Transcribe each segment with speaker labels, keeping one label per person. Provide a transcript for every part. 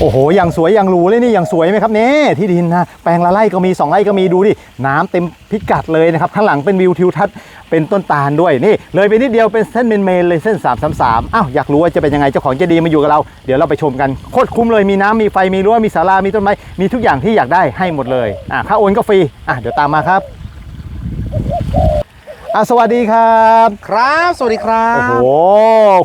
Speaker 1: โอ้โห อย่างสวยอย่างหรูเลยนี่ อย่างสวยไหมครับเนี่ยที่ดินนะ แปลงละไร่ก็มี 2ไร่ก็มีดูดิ น้ำเต็มพิกัดเลยนะครับ ข้างหลังเป็นวิวทิวทัศน์ เป็นต้นตาลด้วย นี่ เลยไปนิดเดียวเป็นเส้นเมนเมนๆเลยเส้น333อ้าว อยากรู้ว่าจะเป็นยังไง เจ้าของเจดีย์มาอยู่กับเรา เดี๋ยวเราไปชมกัน โคตรคุ้มเลย มีน้ำมีไฟ มีรั้ว มีศาลา มีต้นไม้ มีทุกอย่างที่อยากได้ให้หมดเลย อะค่าโอนก็ฟรี อะเดี๋ยวตามมาครับอะสวัสดีครับ
Speaker 2: ครับ สวัสดีครับ
Speaker 1: โอ้โห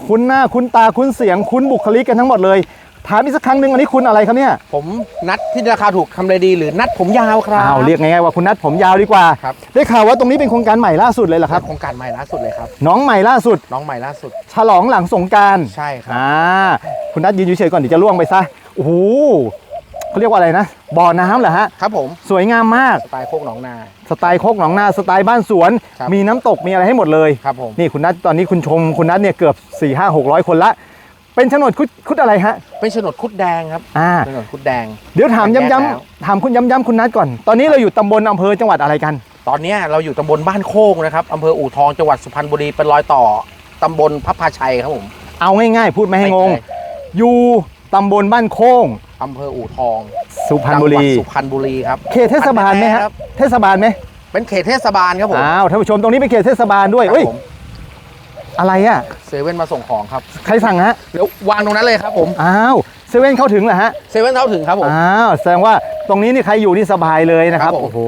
Speaker 1: คุ้นหน้า คุ้นตา คุ้นเสียง คุ้นบุคลิกกันทั้งหมดเลย ถามอีกสักครั้งหนึ่งอันนี้คุณอะไรครับเนี่ย
Speaker 2: ผมนัดที่ราคาถูกทำเลดีหรือนัดผมยาวครับ
Speaker 1: อ้าวเรียกง่ายๆว่าคุณนัทผมยาวดีกว่า
Speaker 2: ครับ
Speaker 1: ได้ข่าวว่าตรงนี้เป็นโครงการใหม่ล่าสุดเลยเหรอครับ
Speaker 2: โครงการใหม่ล่าสุดเลยครับ
Speaker 1: น้องใหม่ล่าสุด
Speaker 2: น้องใหม่ล่าสุด
Speaker 1: ฉลองหลังสงกราร
Speaker 2: ใช่ครับ
Speaker 1: อ่าคุณนัทยืนอยู่เฉยๆก่อนเดี๋ยวจะล่วงไปซะโอ้โหเขาเรียกว่าอะไรนะบ่อน้ำเหรอฮะ
Speaker 2: ครับผม
Speaker 1: สวยงามมาก
Speaker 2: สไตล์โคกหนองนา
Speaker 1: สไตล์โคกหนองนาสไตล์บ้านสวน
Speaker 2: ครับ
Speaker 1: มีน้ำตกมีอะไรให้หมดเลย
Speaker 2: ครับผม
Speaker 1: นี่คุณนัทตอนนี้คุณชมคุณนัทเนี่ยเกือบ4ี่ห้าหกร้อยคนละ เป็นโฉนดคุดคุดอะไรฮะ
Speaker 2: เป็นโฉนดคุดแดงครับ
Speaker 1: อ่า
Speaker 2: โฉนดคุดแดง
Speaker 1: เดี๋ยวถาม
Speaker 2: แยก
Speaker 1: ย้ำ
Speaker 2: แล้ว
Speaker 1: ๆถามคุณย้ำๆคุณนัทก่อน ตอนนี้เราอยู่ตำบลอำเภอจังหวัดอะไรกัน
Speaker 2: ตอนเนี้ยเราอยู่ตำบลบ้านโคกนะครับอำเภออู่ทองจังหวัดสุพรรณบุรีเป็นรอยต่อตำบลพับพาชัยครับผม
Speaker 1: เอาง่ายๆ พูดไม่ให้งง
Speaker 2: ไม่ใช่
Speaker 1: อยู่ตำบลบ้านโค้ง
Speaker 2: อำเภออู่ทอง
Speaker 1: สุพรรณบุรี
Speaker 2: จังหวัดสุพรรณบุรีครับ
Speaker 1: เขตเทศบาลไหมฮะ
Speaker 2: ครับ
Speaker 1: เทศบาลไหม
Speaker 2: เป็นเขตเทศบาลครับผม
Speaker 1: อ้าวท่านผู้ชมตรงนี้เป็นเขตเทศบาลด้วย
Speaker 2: ครับ
Speaker 1: เอ้ย
Speaker 2: ผม
Speaker 1: อะไรอะ
Speaker 2: เซเว่นมาส่งของครับ
Speaker 1: ใครสั่งฮะ
Speaker 2: เดี๋ยววางตรงนั้นเลยครับผม
Speaker 1: อ้าวเซเว่นเข้าถึงเหรอฮะ
Speaker 2: เซเว่นเท่าถึงครับผม
Speaker 1: อ้าวแสดงว่าตรงนี้นี่ใครอยู่นี่สบายเลยนะครับ
Speaker 2: ครับผม
Speaker 1: โอ้โห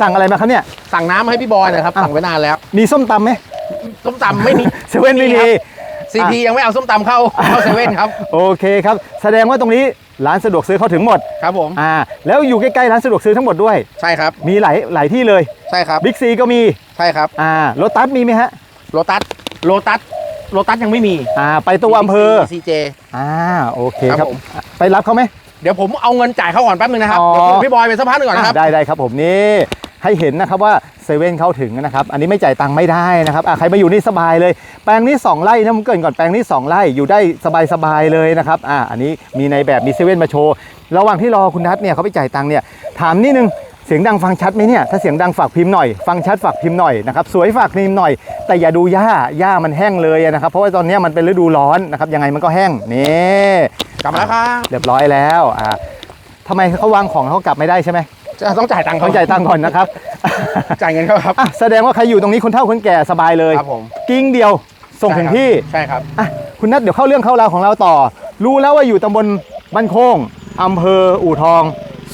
Speaker 1: สั่งอะไรมาครับเนี่ย
Speaker 2: สั่งน้ำให้พี่บอยหนะครับ
Speaker 1: อ้าว
Speaker 2: สั่งไว้นานแล้ว
Speaker 1: มีส้มตำไหม
Speaker 2: ส้มตำไม่มี
Speaker 1: เซเว่นไม่มี
Speaker 2: ซีพียังไม่เอาส้มตำเข้าเข้าเซเว่นครับ
Speaker 1: โอเคครับ แสดงว่าตรงนี้ร้านสะดวกซื้อเข้าถึงหมด
Speaker 2: ครับผม
Speaker 1: อ่าแล้วอยู่ใกล้ๆร้านสะดวกซื้อทั้งหมดด้วย
Speaker 2: ใช่ครับ
Speaker 1: มีหลายหลายที่เลย
Speaker 2: ใช่ครับ
Speaker 1: บิ๊กซีก็มี
Speaker 2: ใช่ครับ
Speaker 1: อ่าโลตัสมีไหมฮะ
Speaker 2: โลตัสโลตัสโลตัสยังไม่มี
Speaker 1: อ่าไปตัวอำเภอ
Speaker 2: ซีเจ
Speaker 1: อ่าโอเคค
Speaker 2: ครั
Speaker 1: รับบ
Speaker 2: ผม
Speaker 1: ไปรับเขาไหม
Speaker 2: เดี๋ยวผมเอาเงินจ่ายเขาก่อนแป๊บนึงนะครับ
Speaker 1: อ๋อ
Speaker 2: เดี๋ยวคุยกับพี่บอยไปสักพักหนึงก่อนนะครับ
Speaker 1: อะได้ได้ครับผมนี่ให้เห็นนะครับว่าเซเว่นเข้าถึงนะครับ อันนี้ไม่จ่ายตังค์ไม่ได้นะครับอะใครมาอยู่นี่สบายเลย แปลงนี้ 2ไร่นะผมเกรินก่อนแปลงนี้ 2ไร่อยู่ได้สบายๆเลยนะครับอะอันนี้มีในแบบมีเซเว่นมาโชว์ ระหว่างที่รอคุณนัทเนี่ยเขาไปจ่ายตังค์เนี่ยถามนิดนึงเสียงดังฟังชัดไหมเนี่ยถ้าเสียงดังฝากพิมพ์หน่อย ฟังชัดฝากพิมพ์หน่อยนะครับสวยฝากพิมพ์หน่อย แต่อย่าดูหญ้าหญ้ามันแห้งเลยนะครับ เพราะว่าตอนเนี้ยมันเป็นฤดูร้อนนะครับยังไงมันก็แห้งนี่
Speaker 2: กลับมาแล้วครับ
Speaker 1: เรียบร้อยแล้วอ่าทำไมเขาวางของเขากลับไม่ได้ใช่ไหม
Speaker 2: จะต้องจ่ายตังค์
Speaker 1: ต้
Speaker 2: เขา
Speaker 1: องจ่ายตังค์ก่อนนะครับ
Speaker 2: จ่ายเงินเขาครับ
Speaker 1: อะแสดงว่าใครอยู่ตรงนี้คนเฒ่าคนแก่สบายเลย
Speaker 2: ครับผม
Speaker 1: กิ้งเดียวส่งถึงที่
Speaker 2: ใช่ครับ
Speaker 1: อะคุณนัทเดี๋ยวเข้าเรื่องเข้าราวของเราต่อ รู้แล้วว่าอยู่ตำบลบ้านโค้งอำเภออู่ทอง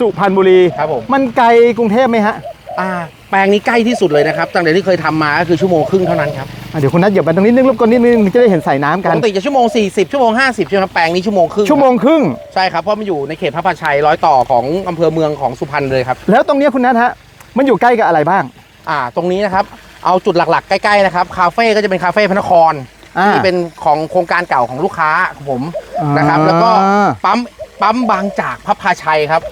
Speaker 1: สุพรรณบุรี
Speaker 2: ครับผม
Speaker 1: มันไกลกรุงเทพไหมฮะ
Speaker 2: อ่าแปลงนี้ใกล้ที่สุดเลยนะครับตั้งแต่ที่เคยทำมาก็คือชั่วโมงครึ่งเท่านั้นครับ
Speaker 1: อะเดี๋ยวคุณนัทเหยียบไปตรงนี้นึงรบกวนนิดนึงจะได้เห็นสายน้ำ
Speaker 2: ป
Speaker 1: กัน
Speaker 2: กติจะชั่วโมง 40 ชั่วโมง 50 ใช่ไหมครับแปลงนี้ชั่วโมงครึ่ง
Speaker 1: ชั่วโมงครึ่ง
Speaker 2: ใช่ครับเพราะมันอยู่ในเขตพระพาชัยร้อยต่อของอำเภอเมืองของสุพรรณเลยครับ
Speaker 1: แล้วตรงเนี้ยคุณนัทฮะ มันอยู่ใกล้กับอะไรบ้าง
Speaker 2: อ่าตรงนี้นะครับเอาจุดหลักๆ ใกล้ๆนะครับคาเฟ่ก็จะเป็นคาเฟ่พระนคร
Speaker 1: อ่า
Speaker 2: ที่เป็นของโครงการเก่าของลูกค้าของผม
Speaker 1: อ่าน
Speaker 2: นะครับ แล้วก็ปั๊มปั๊มบางจากพระพาชัยครับ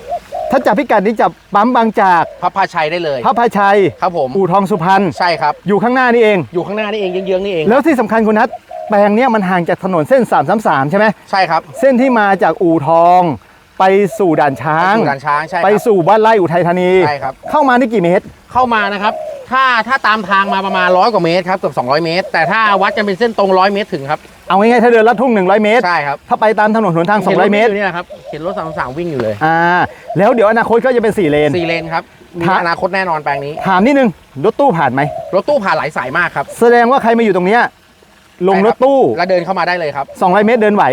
Speaker 1: ถ้าจับพิกัดนี้จับปั๊มบางจาก
Speaker 2: พระพาชัยได้เลย
Speaker 1: พระพาชัย
Speaker 2: ครับผม
Speaker 1: อู่ทองสุพรรณ
Speaker 2: ใช่ครับ
Speaker 1: อยู่ข้างหน้านี่เอง
Speaker 2: อยู่ข้างหน้านี่เองเยื้องๆนี่เอง
Speaker 1: แล้วที่สำคัญคุณนัทแปลงเนี้ยมันห่างจากถนนเส้น333ใช่ไหม
Speaker 2: ใช่ครับ
Speaker 1: เส้นที่มาจากอู่ทอง ไปสู่ด่านช้าง
Speaker 2: สู่ด่านช้างใช่
Speaker 1: ไป
Speaker 2: ครับ
Speaker 1: สู่บ้านไร่อุทัยธานี
Speaker 2: ใช่ครับ
Speaker 1: เข้ามานี่กี่เมตร
Speaker 2: เข้ามานะครับ ถ้าถ้าตามทางมาประมาณร้อยกว่าเมตรครับเกือบ200 เมตร แต่ถ้าวัดกันเป็นเส้นตรงร้อยเมตรถึงครับ
Speaker 1: เอาง่ายๆถ้าเดินลัดทุ่ง 100 เมตร
Speaker 2: ใช่ครับ
Speaker 1: ถ้าไปตามถนนหนทาง 200 เมตร
Speaker 2: ห็นถอยู่นี่แหละครับ เห็นรถสามสามวิ่งอยู่เลย
Speaker 1: อ่า แล้วเดี๋ยวอนาคตก็จะเป็น 4 เลน
Speaker 2: สี่เลนครับ มี
Speaker 1: ถ้า
Speaker 2: อนาคตแน่นอนแปลงนี้
Speaker 1: ถามนิดนึง รถตู้ผ่านไหม
Speaker 2: รถตู้ผ่านหลายสายมากครับ
Speaker 1: แสดงว่าใครมาอยู่ตรงเนี้ยลงรถตู้
Speaker 2: แล้วเดินเข้ามาได้เลยครับ
Speaker 1: 200 เมตรเดินไหว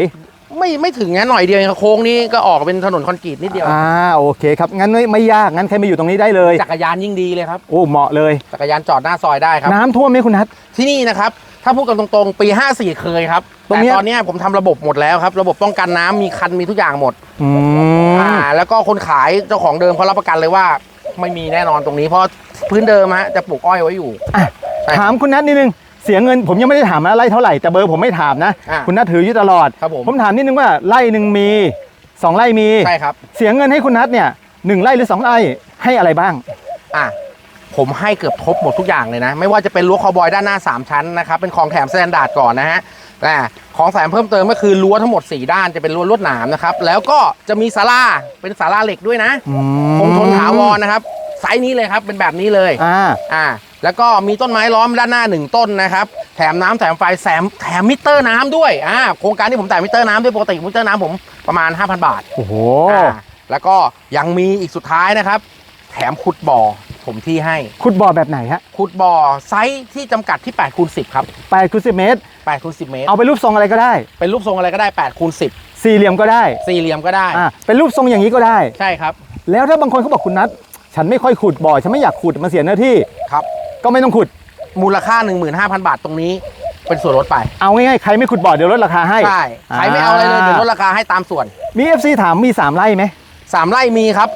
Speaker 2: ไม่ไม่ถึงงั้นหน่อยเดียวเองครับโค้งนี้ก็ออกเป็นถนนคอนกรีตนิดเดียว
Speaker 1: อ่าโอเคครับงั้นไม่ไม่ยากงั้นใครมาอยู่ตรงนี้ได้เลย
Speaker 2: จักรยานยิ่งดีเลยครับ
Speaker 1: โอ้เหมาะเลย
Speaker 2: จักรยานจอดหน้าซอยได้ครับ
Speaker 1: น้ำท่วมไหมคุณนัท
Speaker 2: ที่นี่นะครับ ถ้าพูดกันตรงๆ ปี 54 เคยครับ
Speaker 1: ตรง
Speaker 2: แต่
Speaker 1: เนี้ย
Speaker 2: ตอนเนี้ยผมทำระบบหมดแล้วครับ ระบบป้องกันน้ำมีคันมีทุกอย่างหมด
Speaker 1: อืม
Speaker 2: อ่า แล้วก็คนขายเจ้าของเดิมเขารับประกันเลยว่า ไม่มีแน่นอนตรงนี้เพราะพื้นเดิมฮะจะปลูกอ้อยไว้อยู่
Speaker 1: อะ
Speaker 2: ใช่
Speaker 1: ถามคุณนัทนิดนึง เสียเงินผมยังไม่ได้ถามนะไล่เท่าไหร่แต่เบอร์ผมไม่ถามนะ
Speaker 2: อะ
Speaker 1: คุณนัทถืออยู่ตลอด
Speaker 2: ครับผม
Speaker 1: ผมถามนิดนึงว่าไล่หนึ่งมีสองไร่มี
Speaker 2: ใช่ครับ
Speaker 1: เสียเงินให้คุณนัทเนี่ยหนึ่งไร่หรือสองไร่ให้อะไรบ้าง
Speaker 2: อะผมให้เกือบครบหมดทุกอย่างเลยนะ ไม่ว่าจะเป็นรั้วคาวบอยด้านหน้า 3 ชั้นนะครับ เป็นของแถมสแตนดาร์ดก่อนนะฮะอ่าของแถมเพิ่มเติมก็คือรั้วทั้งหมด 4 ด้านจะเป็นรั้วลวดหนามนะครับ แล้วก็จะมีศาลาเป็นศาลาเหล็กด้วยนะ คงทนถาวรนะครับ ไซส์นี้เลยครับ เป็นแบบนี้เลย
Speaker 1: อ่า
Speaker 2: อ่า แล้วก็มีต้นไม้ล้อมด้านหน้าหนึ่งต้นนะครับ แถมน้ำแถมไฟแถมแถมมิเตอร์น้ำด้วยอ่าโครงการที่ผมแถมมิเตอร์น้ำด้วยปกติมิเตอร์น้ำผมประมาณ 5,000 บาท
Speaker 1: โอ้โห
Speaker 2: อ่าแล้วก็ยังมีอีกสุดท้ายนะครับ แถมขุดบ่อผมที่ให้
Speaker 1: ขุดบ่อแบบไหนฮะ
Speaker 2: ขุดบ่อไซส์ที่จำกัดที่8คูณ10ครับ
Speaker 1: 8คูณ10เมตร
Speaker 2: 8คูณ10เมตร
Speaker 1: เอาไปรูปทรงอะไรก็ได้
Speaker 2: เป็นรูปทรงอะไรก็ได้8คูณ
Speaker 1: สี่เหลี่ยมก็ได้
Speaker 2: 10สี่เหลี่ยมก็ได้
Speaker 1: อ่าเป็นรูปทรงอย่างนี้ก็ได้
Speaker 2: ใช่ครับ
Speaker 1: แล้วถ้าบางคนเขาบอกคุณนัทฉันไม่ค่อยขุดบ่อฉันไม่อยากขุดมันเสียเนื้อที่
Speaker 2: ครับ
Speaker 1: ก็ไม่ต้องขุด
Speaker 2: มูลค่า 15,000 บาทตรงนี้ เป็นส่วนลดไป
Speaker 1: เอาง่ายๆใครไม่ขุดบ่อเดี๋ยวลดราคาให้
Speaker 2: ใช่ใครไม่เอาอะไรเลยเดี๋ยวลดราคาให้ตามส่วน
Speaker 1: มี FC ถามมี 3 ไร่ไหม
Speaker 2: 3ไร่มีครับ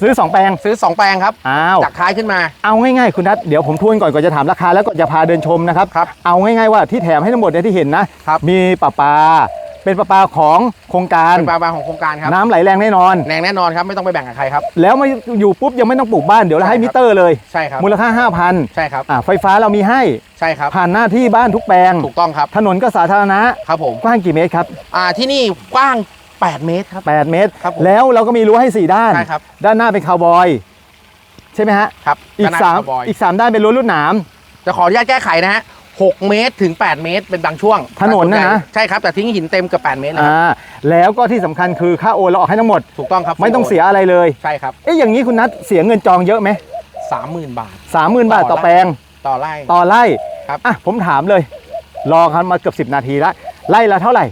Speaker 1: ซื้อ 2 แปลง
Speaker 2: ซื้อ 2 แปลงครับ
Speaker 1: อ้าว
Speaker 2: จากท้ายขึ้นมา
Speaker 1: เอาง่ายๆคุณนัทเดี๋ยวผมทวนก่อนก่อนจะถามราคาแล้วก็จะพาเดินชมนะครับ
Speaker 2: ครับ
Speaker 1: เอาง่ายๆว่าที่แถมให้ทั้งหมดเนี่ยที่เห็นนะ
Speaker 2: ครับ
Speaker 1: มีประปา เป็นประปาของโครงการ
Speaker 2: เป็นปลาปลาของโครงการครับ
Speaker 1: น้ำไหลแรงแน่นอน
Speaker 2: แรงแน่นอนครับไม่ต้องไปแบ่งกับใครครับ
Speaker 1: แล้วมาอยู่ปุ๊บยังไม่ต้องปลูกบ้านเดี๋ยวเราให้
Speaker 2: ใช่ครับ
Speaker 1: มิเตอร์เลย
Speaker 2: ใช่ครับ
Speaker 1: มูลค่า 5,000
Speaker 2: ใช่ครับ
Speaker 1: อ่าไฟฟ้าเรามีให้
Speaker 2: ใช่ครับ
Speaker 1: ผ่านหน้าที่บ้านทุกแปลง
Speaker 2: ถูกต้องครับ
Speaker 1: ถนนก็สาธารณะ
Speaker 2: ครับผม
Speaker 1: กว้างกี่เมตรครับ
Speaker 2: อ่าที่นี่กว้าง 8 เมตรครับ
Speaker 1: 8 เมตร
Speaker 2: ครับผม
Speaker 1: แล้วเราก็มีรั้วให้ 4 ด้าน
Speaker 2: ใช่ครับ
Speaker 1: ด้านหน้าเป็นคาวบอย ใช่ไหมฮะ
Speaker 2: ครับ
Speaker 1: อีก
Speaker 2: ด้นหน้
Speaker 1: สาม
Speaker 2: คาวบอย
Speaker 1: อีกสามด้านเป็นรั้วลวดหนาม
Speaker 2: จะขออนุญาตแก้ไขนะฮะ 6 เมตรถึง 8 เมตรเป็นบางช่วง
Speaker 1: ถนนนะนะ
Speaker 2: ใช่ครับ แต่ทิ้งหินเต็มเกือบ8 เมตรเลยครับ
Speaker 1: อ่าแล้วก็ที่สำคัญคือค่าโอนเราออกให้ทั้งหมด
Speaker 2: ถูกต้องครับ
Speaker 1: ไม่ต้องเสียอะไรเลย
Speaker 2: ใช่ครับ
Speaker 1: เอ๊ะอย่างนี้คุณนัทเสียเงินจองเยอะไหม
Speaker 2: 30,000 บาท
Speaker 1: สามหมื่นบาท
Speaker 2: ต่
Speaker 1: ต่
Speaker 2: อ
Speaker 1: อ
Speaker 2: ไร่
Speaker 1: แปลง
Speaker 2: ต่อไร่
Speaker 1: ต่อไร่
Speaker 2: ครับ
Speaker 1: อะผมถามเลย รอกันมาเกือบ10 นาทีละไร่ละเท่าไหร่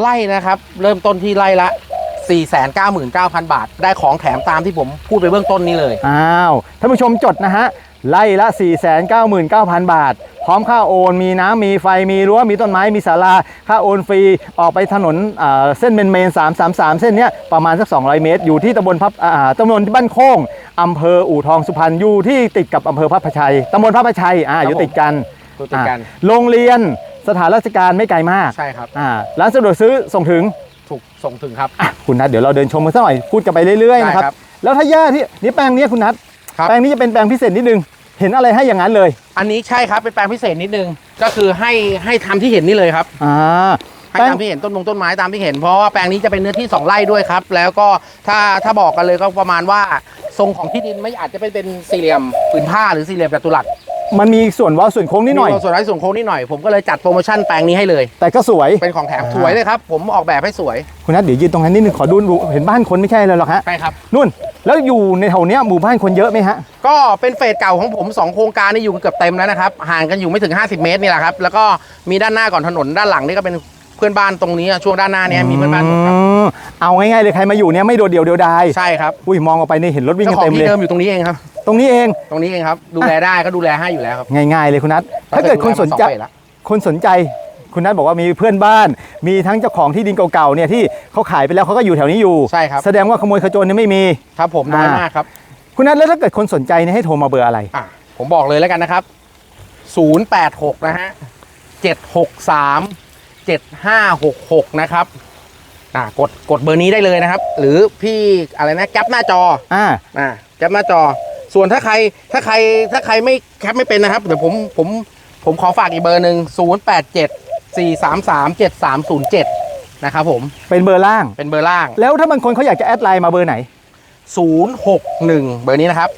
Speaker 2: ไร่นะครับ เริ่มต้นที่ไร่ละ 499,000 บาท ได้ของแถมตามที่ผมพูดไปเบื้องต้นนี้เลย
Speaker 1: อ้าวท่านผู้ชมจดนะฮะไร่ละ 499,000 บาทพ ร้อมค่าโอน มีน้ำมีไฟมีรั้วมีต้นไม้มีศาลาค่าโอนฟรีออกไปถนนอ่าเส้นเมนเมน333เส้นเนี้ยประมาณสัก 200 เมตร อยู่ที่ตำบลพับอ่าตำบลบ้านโค้งอำเภออู่ทองสุพรรณอยู่ที่ติดกับอำเภอพระพชัยตำบลพระพชัยอ่า
Speaker 2: ครับ
Speaker 1: อยู่ติดกัน
Speaker 2: ตัวติดกัน
Speaker 1: อ่าโรงเรียนสถานราชการไม่ไกลมาก
Speaker 2: ใช่ครับ
Speaker 1: อ่าร้านสะดวกซื้อส่งถึง
Speaker 2: ถูกส่งถึงครับ
Speaker 1: อะคุณนัทเดี๋ยวเราเดินชมกันสักหน่อยพูดกันไปเรื่อยๆนะครับ
Speaker 2: ได้ครับ
Speaker 1: แล้วถ้าหญ้าที่นี่แปลงเนี้ยคุณนัท
Speaker 2: ครับ
Speaker 1: แปลงนี้จะเป็นแปลงพิเศษนิดนึง เห็นอะไรให้อย่างนั้นเลย
Speaker 2: อันนี้ใช่ครับเป็นแปลงพิเศษนิดนึง ก็คือให้ให้ทำที่เห็นนี่เลยครับ
Speaker 1: อ่า
Speaker 2: ให้
Speaker 1: แปลง
Speaker 2: ตามที่เห็นต้นมงต้นไม้ตามที่เห็นเพราะว่าแปลงนี้จะเป็นเนื้อที่ 2ไร่ด้วยครับ แล้วก็ถ้าถ้าบอกกันเลยก็ประมาณว่าทรงของที่ดินไม่อาจจะเป็นเป็นสี่เหลี่ยมผืนผ้าหรือสี่เหลี่ยมจัตุรัส
Speaker 1: มันมีส่วนเว้าส่วนโค้งนิดหน่อย
Speaker 2: มีส่วนไร้ส่วนโค้งนิดหน่อย ผมก็เลยจัดโปรโมชั่นแปลงนี้ให้เลย
Speaker 1: แต่ก็สวย
Speaker 2: เป็นของแถม
Speaker 1: อ่า
Speaker 2: สวยเลยครับ ผมออกแบบให้สวย
Speaker 1: คุณนัทเดี๋ยวยืนตรงนั้นนิดนึงขอดูดูเห็นบ้านคนไม่ใช่เลยหรอกฮะ
Speaker 2: ใช่ครับ
Speaker 1: นู่น แล้วอยู่ในแถวเนี้ยหมู่บ้านคนเยอะไหมฮะ
Speaker 2: ก็เป็นเฟสเก่าของผมสองโครงการนี่อยู่กันเกือบเต็มแล้วนะครับ ห่างกันอยู่ไม่ถึง 50 เมตรนี่แหละครับ แล้วก็มีด้านหน้าก่อนถนน ด้านหลังนี่ก็เป็นเพื่อนบ้านตรงนี้ช่วงด้านหน้าเนี่ยมีเพื่อนบ้านหมดครับ
Speaker 1: อืมเอาง่ายๆเลยใครมาอยู่เนี่ยไม่โดดเดี่ยวเดียวดาย
Speaker 2: ใช่ครับ
Speaker 1: อุ้ยมองออกไปเนี่ยเห็นรถวิ่ง
Speaker 2: เจ้า
Speaker 1: กัน
Speaker 2: ของ
Speaker 1: เต็มเล
Speaker 2: ที่
Speaker 1: ย
Speaker 2: เดิมอยู่ตรงนี้เองครับ
Speaker 1: ต รงนี้เอง
Speaker 2: ตรงนี้เองครับ ดูแลได้ก็ดูแลให้อยู่แล้วครับ
Speaker 1: ง่าย ๆ เลยคุณนัทถ้าเกิดคนสนใจ
Speaker 2: ดูแลมาองปีแล้ว
Speaker 1: คนสนใจ คุณนัทบอกว่ามีเพื่อนบ้าน มีทั้งเจ้าของที่ดินเก่าๆเนี่ยที่เขาขายไปแล้วเขาก็อยู่แถวนี้อยู่
Speaker 2: ใช่ครับ
Speaker 1: แสดงว่าขโมยขโจรเนี่ยไม่มี
Speaker 2: ครับผมน้อย
Speaker 1: อ่าม
Speaker 2: มากครับ
Speaker 1: คุณนัทแล้วถ้าเกิดคนสนใจเนี่ยให้โทรมาเบอร์อะไร
Speaker 2: อะผมบอกเลยแล้วกันนะครับ 086 นะฮะ 763 7566 นะครับอะกดกดเบอร์นี้ได้เลยนะครับ หรือพี่อะไรนะแคปหน้าจอ
Speaker 1: อ่า
Speaker 2: อะแคปหน้าจอ ส่วนถ้าใครถ้าใครถ้าใครไม่แคปไม่เป็นนะครับ เดี๋ยวผมผมผมขอฝากอีกเบอร์หนึ่ง087 433 7307 นะครับผม เป็น
Speaker 1: เป็นเบอร์ล่าง
Speaker 2: เป็นเบอร์ล่าง
Speaker 1: แล้วถ้าบางคนเขาอยากจะแอดไลน์มาเบอร์ไหน
Speaker 2: 061 เบอร์นี้นะครับ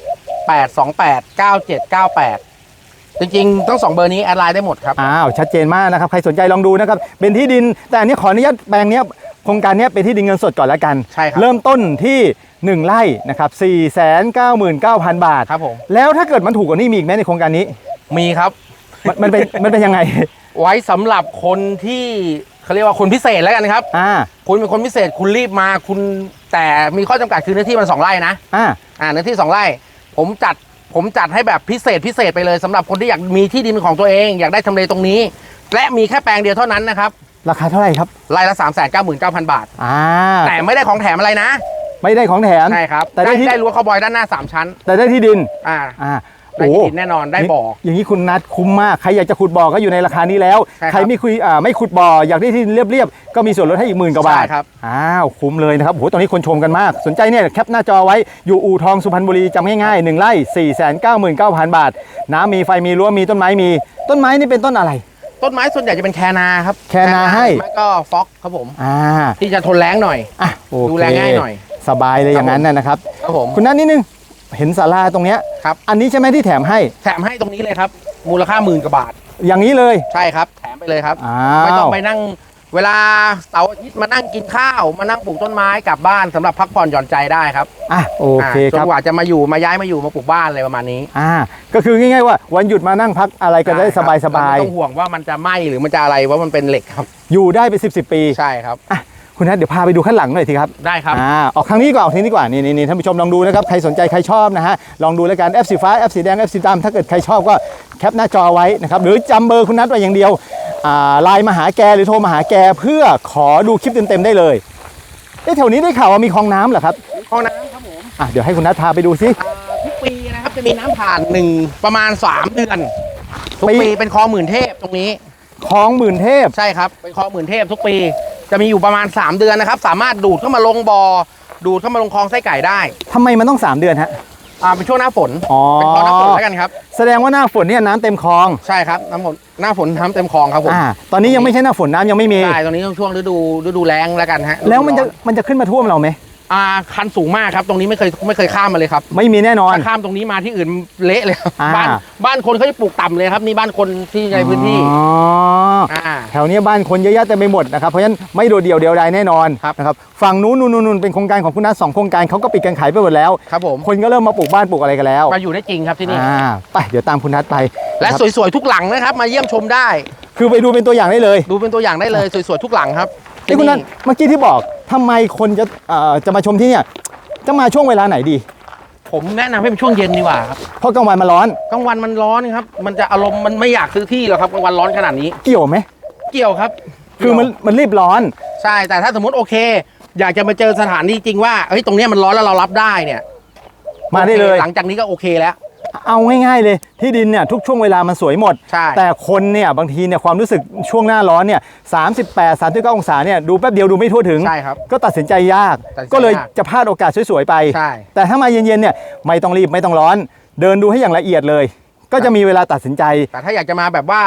Speaker 2: 828 9798จริงๆต้องสองเบอร์นี้แอดไลน์ได้หมดครับ
Speaker 1: อ้าว ชัดเจนมากนะครับ ใครสนใจลองดูนะครับ เป็นที่ดิน แต่อันนี้ขออนุญาตแปลงเนี้ยโครงการเนี้ยเป็นที่ดินเงินสดก่อนแล้วกัน
Speaker 2: ใช่ครับ
Speaker 1: เริ่มต้นที่ 1ไร่นะครับ499,000 บาท
Speaker 2: ครับผม
Speaker 1: แล้วถ้าเกิดมันถูกกว่านี้มีอีกไหมในโครงการนี้
Speaker 2: มีครับ
Speaker 1: มันมันเป็นมันเป็นยังไง
Speaker 2: ไว้สำหรับคนที่เขาเรียกว่าคนพิเศษแล้วกันครับ
Speaker 1: อ่า
Speaker 2: คุณเป็นคนพิเศษคุณรีบมาคุณแต่มีข้อจำกัดคือเนื้อที่มันสองไร่นะ
Speaker 1: อ่า
Speaker 2: อ่าเนื้อที่สองไร่ ผมจัดผมจัดให้แบบพิเศษพิเศษไปเลยสำหรับคนที่อยากมีที่ดินของตัวเอง อยากได้ทำเลตรงนี้ และมีแค่แปลงเดียวเท่านั้นนะครับ
Speaker 1: ราคาเท่าไหร่ครับ
Speaker 2: ไร่ละ 3 9 9 0 0 0 บาท
Speaker 1: อ่า
Speaker 2: แต่ไม่ได้ของแถมอะไรนะ
Speaker 1: ไม่ได้ของแถม
Speaker 2: ใช่ครับ
Speaker 1: แต่ได้
Speaker 2: ได้
Speaker 1: ที่
Speaker 2: ได้รั้วคาวบอยด้านหน้า 3 ชั้น
Speaker 1: แต่ได้ที่ดิน
Speaker 2: อ่า
Speaker 1: อ่า
Speaker 2: ได้ที่ดินแน่นอนได้บ่อ
Speaker 1: อย่างนี้คุณนัดคุ้มมากใครอยากจะขุดบ่อก็อยู่ในราคานี้แล้ว
Speaker 2: ใช่ครับ
Speaker 1: ใครไม่คุยอ่าไม่ขุดบ่ออยากได้ที่เรียบๆก็มีส่วนลดให้อีกหมื่นกว่าบาท
Speaker 2: ใช่ครับ
Speaker 1: อ้าวคุ้มเลยนะครับโหตอนนี้คนชมกันมาก สนใจเนี่ยแคปหน้าจอไว้อยู่อู่ทองสุพรรณบุรีจำง่ายๆ1ไร่4 9 9 0 0 0 บาท น้ำมีไฟมีรั้วมีต้นไม้มี ต้นไม้นี่เป็นต้นอะไร
Speaker 2: ต้นไม้ส่วนใหญ่จะเป็นแคนาครับ
Speaker 1: แคนาให้
Speaker 2: แล้วก็ฟ็อกครับผม
Speaker 1: อ่า
Speaker 2: ที่จะทนแรงหน่อย
Speaker 1: อะโอเค
Speaker 2: ดูแลง่ายหน่อย
Speaker 1: สบายเลยอย่างนั้นนะนะครับ
Speaker 2: ครับผม
Speaker 1: คุณนัทนิดนึงเห็นศาลาตรงเนี้ย
Speaker 2: ครับ
Speaker 1: อันนี้ใช่ไหมที่แถมให้
Speaker 2: แถมให้ตรงนี้เลยครับ มูลค่าหมื่นกว่าบาท
Speaker 1: อย่างนี้เลย
Speaker 2: ใช่ครับ แถมไปเลยครับ
Speaker 1: อ้า
Speaker 2: ไม่ต้อง
Speaker 1: ว
Speaker 2: ไปนั่ง เวลาเสาร์อาทิตย์มานั่งกินข้าว มานั่งปลูกต้นไม้กลับบ้านสำหรับพักผ่อนหย่อนใจได้ครับ
Speaker 1: อะโอเค
Speaker 2: อ่าจ
Speaker 1: คนรับ
Speaker 2: กว่าจะมาอยู่มาย้ายมาอยู่มาปลูกบ้านอะไรประมาณนี้
Speaker 1: อ่าก็คือง่ายๆว่า วันหยุดมานั่งพักอะไรกันได้สบายสบาย
Speaker 2: ไม่ต้องห่วงว่ามันจะไหมหรือมันจะอะไรว่ามันเป็นเหล็กครับ
Speaker 1: ๆอยู่ได้เป็นสิบสิบปี
Speaker 2: ใช่ครับ
Speaker 1: อะ คุณนัทเดี๋ยวพาไปดูข้างหลังหน่อยทีครับ
Speaker 2: ได้ครับ
Speaker 1: อ่าออกทางนี้ดีกว่าออกทางนี้ดีกว่านี่นี่นี่ท่านผู้ชมลองดูนะครับใครสนใจใครชอบนะฮะลองดูแล้วกัน F สีฟ้า F สีแดง F สีดำถ้าเกิดใครชอบก็แคปหน้าจอไว้นะครับหรือจำเบอร์คุณนัทไว้อย่างเดียวอ่าไลน์มาหาแกหรือโทรมาหาแกเพื่อขอดูคลิปเต็มๆได้เลยเอ๊ะแถวนี้ได้ข่าวว่ามีคลองน้ำเหรอครับ
Speaker 2: ห้องน้ำครับผม
Speaker 1: อะเดี๋ยวให้คุณนัทพาไปดูซิ
Speaker 2: อ่าทุกปีนะครับจะมีน้ำผ่านหนึ่งประมาณ3เดือนทุก
Speaker 1: ปี
Speaker 2: ปีเป็นคลองหมื่นเทพตรงนี้
Speaker 1: คลองหมื่นเทพ
Speaker 2: ใช่ครับเป็นคลองหมื่นเทพทุกปี จะมีอยู่ประมาณ 3 เดือนนะครับ สามารถดูดเข้ามาลงบอ่อดูดเข้ามาลงคลองไส้ไก่ได้
Speaker 1: ทำไมมันต้อง 3 เดือนฮะ
Speaker 2: อ่าเป็นช่วงหน้าฝน
Speaker 1: อ๋อ
Speaker 2: เป็นคลองหน้าฝนแล้วกันครับ
Speaker 1: แสดงว่าหน้าฝนเนี่ยน้ำเต็มคลอง
Speaker 2: ใช่ครับน้ำฝนหน้าฝนน้ำเต็มคลองครับผม
Speaker 1: อ่าตอนนี้ยังไม่ใช่หน้าฝนน้ำยังไม่มี
Speaker 2: ใช่ตรงนี้ต้องช่วงฤดูฤดูแล้งแล้วกันฮะ
Speaker 1: แล้วมันจะ
Speaker 2: ฤดูร้อ
Speaker 1: มันจะขึ้นมาท่วมเราไหม
Speaker 2: อ่าคันสูงมากครับ ตรงนี้ไม่เคยไม่เคยข้ามมาเลยครับ
Speaker 1: ไม่มีแน่นอน
Speaker 2: ถ้าข้ามตรงนี้มาที่อื่นเละเลยครับ
Speaker 1: อ่า
Speaker 2: บ้านบ้านคนเขาจะปลูกต่ำเลยครับนี่บ้านคนที่ในพื้นที่
Speaker 1: อ๋อ
Speaker 2: อ่า
Speaker 1: แถวเนี้ยบ้านคนเยอะแยะเต็มไปหมดนะครับเพราะฉะนั้นไม่โดดเดี่ยวเดียวดายแน่นอน
Speaker 2: ครับ
Speaker 1: นะครับฝั่งนู้นนู่นนู่นนู่นเป็นโครงการของคุณนัทสองโครงการเขาก็ปิดการขายไปหมดแล้ว
Speaker 2: ครับผม
Speaker 1: คนก็เริ่มมาปลูกบ้านปลูกอะไรกันแล้ว
Speaker 2: มาอยู่ได้จริงครับที่นี่
Speaker 1: อ่าไปเดี๋ยวตามคุณนัทไป
Speaker 2: และ
Speaker 1: นะครับ
Speaker 2: สวยๆทุกหลังนะครับ มาเยี่ยมชมได้
Speaker 1: คือไปดูเป็นตัวอย่างได้เลย
Speaker 2: ดูเป็นตัวอย่างได้เลยสวยๆทุกหลังครับ
Speaker 1: ไอ้ยคุณนัทเมื่อกี้ที่บอกทำไมคนจะเอ่อจะมาชมที่เนี่ยจะมาช่วงเวลาไหนดี
Speaker 2: ผมแนะนำให้เป็นช่วงเย็นดีกว่าครับ
Speaker 1: เพราะกลางวันมาร้อน
Speaker 2: กลางวันมันร้อนครับ มันจะอารมณ์มันไม่อยากซื้อที่หรอกครับกลางวันร้อนขนาดนี้
Speaker 1: เกี่ยวไหม
Speaker 2: เกี่ยวครับ
Speaker 1: คือมันมันรีบร้อน
Speaker 2: ใช่แต่ถ้าสมมติโอเค อยากจะมาเจอสถานที่จริงว่าเฮ้ยตรงเนี้ยมันร้อนแล้วเรารับได้เนี่ย
Speaker 1: มาได้เลย
Speaker 2: โอคหลังจากนี้ก็โอเคแล้ว
Speaker 1: เอาง่ายๆเลยที่ดินเนี่ยทุกช่วงเวลามันสวยหมด
Speaker 2: ใช่
Speaker 1: แต่คนเนี่ยบางทีเนี่ยความรู้สึกช่วงหน้าร้อนเนี่ย38 39องศาเนี่ยดูแป๊บเดียวดูไม่ทั่วถึง
Speaker 2: ใช่ครับ
Speaker 1: ก็ตัดสินใจยาก
Speaker 2: ตัดสินใจ
Speaker 1: ก็เลย
Speaker 2: ยาก
Speaker 1: จะพลาดโอกาสสวยๆไป
Speaker 2: ใช่
Speaker 1: แต่ถ้ามาเย็นๆเนี่ยไม่ต้องรีบไม่ต้องร้อน เดินดูให้อย่างละเอียดเลย ก็จะมีเวลาตัดสินใจ
Speaker 2: แต่ถ้าอยากจะมาแบบว่า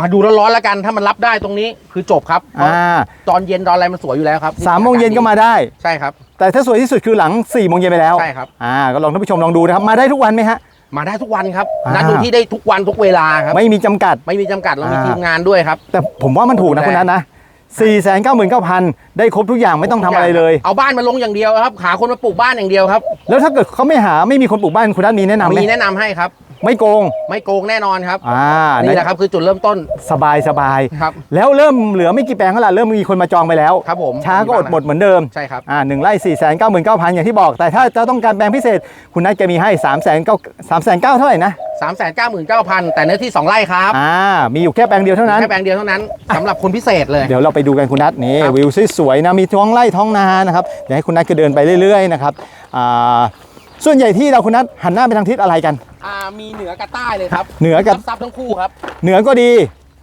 Speaker 2: มาดูร้อนๆแล้วกันถ้ามันรับได้ตรงนี้คือจบครับเพราะ
Speaker 1: อ่า
Speaker 2: ตอนเย็นตอนอะไรมันสวยอยู่แล้วครับ
Speaker 1: สามโมงเย็นก็มาได้
Speaker 2: ใช่ครับ
Speaker 1: แต่ถ้าสวยที่สุดคือหลัง4ี่โมงเย็นไปแล้ว
Speaker 2: ใช่ครับ
Speaker 1: อ่าก็ลองท่านผู้ชมลองดูนะครับ มาได้ทุกวันไหมฮะ
Speaker 2: มาได้ทุกวันครับ
Speaker 1: อ่านั
Speaker 2: นัดดูที่ได้ทุกวันทุกเวลาครับ
Speaker 1: ไม่มีจำกัด
Speaker 2: ไม่มีจำกัดเรามี
Speaker 1: อ่า
Speaker 2: ทีมงานด้วยครับ
Speaker 1: แต่ผมว่ามันถูกนะ
Speaker 2: ดูแล
Speaker 1: คุณนัทนะ4 9 9 9 0 0ได้ครบทุกอย่างไม่ต้องทำอะไรเลย
Speaker 2: เอาบ้านมาลงอย่างเดียวครับหาคนมาปลูกบ้านอย่างเดียวครับ
Speaker 1: แล้วถ้าเกิดเขาไม่หาไม่มีคนปลูกบ้านคุณนัทมีแนะนำไหม
Speaker 2: มีแนะนำให้ครับ
Speaker 1: ไม่โกง
Speaker 2: ไม่โกงแน่นอนครับ
Speaker 1: อ่า
Speaker 2: นี่แหละครับคือจุดเริ่มต้น
Speaker 1: สบายสบาย
Speaker 2: ครับ
Speaker 1: แล้วเริ่มเหลือไม่กี่แปลงแล้วล่ะเริ่มมีคนมาจองไปแล้ว
Speaker 2: ครับผม
Speaker 1: ช้าก็อดหมดเหมือนเดิม
Speaker 2: ใช่ครับ
Speaker 1: อ่าหนึ่งไร่สี่แสนเก้าหมื่นเก้าพันอย่างที่บอก แต่ถ้าจะต้องการแปลงพิเศษ คุณนัทแกมีให้สามแสนเก้าสามแสนเก้าเท่าไหร่นะ
Speaker 2: 3 9 9 9 0 0 0แต่เนื้อที่2ไร่ครับ
Speaker 1: อ่ามีอยู่แค่แปลงเดียวเท่านั้น
Speaker 2: แค่แปลงเดียวเท่านั้นสำหรับคนพิเศษเลย
Speaker 1: เดี๋ยวเราไปดูกันคุณนัทนี่
Speaker 2: ครับ
Speaker 1: วิวสวยๆนะมีท้องไร่ท้องนานะครับเดี๋ยวให้คุณนัทก็เดินไปเรื่อยๆนะครับอ่า ส่วนใหญ่ที่เราคุณนัทหันหน้าไปทางทิศอะไรกัน
Speaker 2: อ่ามีเหนือกับใต้เลยครับ
Speaker 1: เหนือกับ
Speaker 2: ซับๆทั้งคู่ครับ
Speaker 1: เหนือก็ดี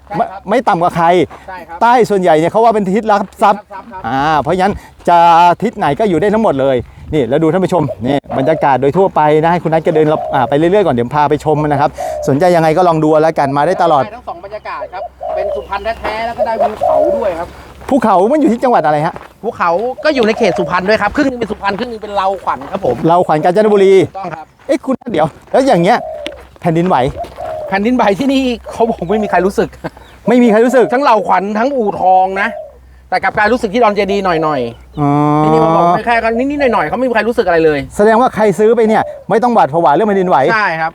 Speaker 2: ใช่
Speaker 1: ไม่
Speaker 2: ครับ
Speaker 1: ไม่ต่ำกว่าใคร
Speaker 2: ใช่ครับ
Speaker 1: ใต้ส่วนใหญ่เนี่ยเขาว่าเป็นทิศรับทรัพย์
Speaker 2: ซับๆครับ
Speaker 1: อ่าเพราะฉะนั้นจะทิศไหนก็อยู่ได้ทั้งหมดเลยนี่แล้วดูท่านผู้ชมนี่บรรยากาศโดยทั่วไปนะให้คุณนัทก็เดินรอบอ่าไปเรื่อยๆก่อนเดี๋ยวพาไปชมนะครับ สนใจยังไงก็ลองดูแล้วกันมาได้ตลอด
Speaker 2: ทั้งสองบรรยากาศครับ เป็นสุพรรณแท้ๆแล้วก็ได้วิวเขาด้วยครับ
Speaker 1: ภูเขามันอยู่ที่จังหวัดอะไรฮะ
Speaker 2: ภูเขาก็อยู่ในเขตสุพรรณด้วยครับครึ่งหนึงเป็นสุพรรณครึ่งหนึงเป็นเราขวัญครับผม
Speaker 1: เราขวัญกาญจนบุรี
Speaker 2: ถูกต้องครับ
Speaker 1: เอ้คุณนัทเดี๋ยว แล้วอย่างเงี้ยแผ่นดินไหว
Speaker 2: แผ่นดินไหวที่นี่เขาบอกไม่มีใครรู้สึก
Speaker 1: ไม่มีใครรู้สึก
Speaker 2: ทั้งเราขวัญทั้งอู่ทองนะ แต่กลับกลารรู้สึกที่ดอนเจดีย์หน่อย
Speaker 1: อ๋อ
Speaker 2: ๆที่นี่มาบอกแค่ๆกันนิดๆหน่อยๆเขาไม่มีใครรู้สึกอะไรเลย
Speaker 1: แสดงว่าใครซื้อไปเนี่ย ไม่ต้องหวาดผวาเรื่องแผ่นดินไหว
Speaker 2: ใช่ครับ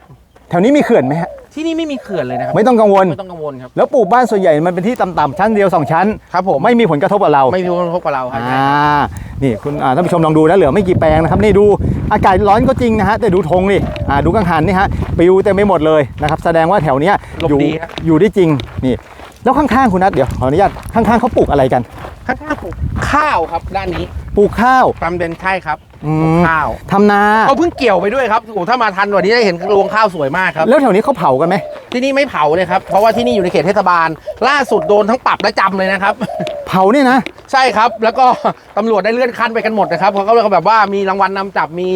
Speaker 1: แถวนี้มีเขื่อนไหมฮะ
Speaker 2: ที่นี่ไม่มีเขื่อนเลยนะครับ
Speaker 1: ไม่ต้องกังวล
Speaker 2: ไม่ต้องกังวลครับ
Speaker 1: แล้วปลูกบ้านส่วนใหญ่มันเป็นที่ต่ำๆชั้นเดียวสองชั้น
Speaker 2: ครับผม
Speaker 1: ไม่มีผลกระทบกับเรา
Speaker 2: ไม่มีผลกระทบกับเราครับ
Speaker 1: อ่านี่คุณอ่าท่านผู้ชมลองดูนะเหลือไม่กี่แปลงนะครับนี่ดูอากาศร้อนก็จริงนะฮะแต่ดูธงนี่อ่าดูกังหันนี่ฮะปลิวเต็มไปหมดเลยนะครับแสดงว่าแถวเนี้ย
Speaker 2: ลม
Speaker 1: อยู่
Speaker 2: ดีครับ
Speaker 1: อยู่ได้จริงนี่แล้วข้างๆคุณนัทเดี๋ยวขออนุญาตข้างๆเขาปลูกอะไรกัน
Speaker 2: ข้างๆปลูกข้าวครับด้านนี้
Speaker 1: ปลูกข้าว
Speaker 2: ความเป็นใช่ครับ
Speaker 1: อื
Speaker 2: ปลูก
Speaker 1: ม
Speaker 2: ข้าว
Speaker 1: ทำนา
Speaker 2: เขาเพิ่งเกี่ยวไปด้วยครับโอ้โหถ้ามาทันวันนี้ได้เห็นรวงข้าวสวยมากครับ
Speaker 1: แล้วแถวนี้เขาเผากันไหม
Speaker 2: ที่นี่ไม่เผาเลยครับ เพราะว่าที่นี่อยู่ในเขตเทศบาล ล่าสุดโดนทั้งปรับและจำเลยนะครับ
Speaker 1: เผาเนี่ยนะ
Speaker 2: ใช่ครับ แล้วก็ ตำรวจได้เลื่อนขั้นไปกันหมดนะครับเพราะเขาเลยแบบว่ามีรางวัลนำจับมี